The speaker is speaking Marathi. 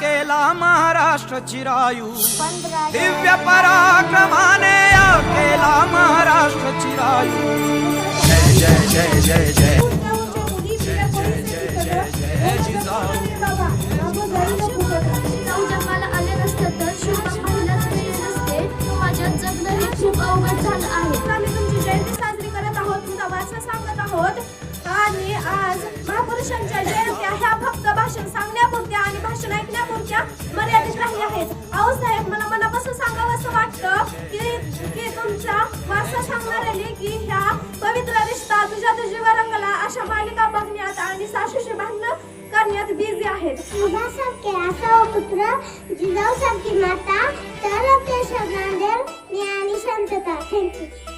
केला महाराष्ट्र चिरायू. दिव्य पराक्रमाने माझ्यात जगणं हे खूप अवघड झालं आहे आम्ही तुमची जयंती साजरी करत आहोत तुमचा वारसा सांगत आहोत आणि आज महापुरुषांच्या जयंत्या ह्या फक्त भाषण सांगण्यापुरत्या आणि भाषण ऐकण्यापुरत्या मर्यादित राहिल्या आहेत आहो साहेब मला मनापासून सांगावं असं वाटतं की की तुमचा वारसा सांगणाऱ्याने की पवित्र रिश्ता तुझ्या तुझीवर रंगला अशा मालिका बघण्यात आणि सासूशी भांडणं करण्यात बिझी आहेत. सारखे असा हो पुत्र जिजाऊ सारखी माता तर ते नांदेल मी आणि शांतता थँक्यू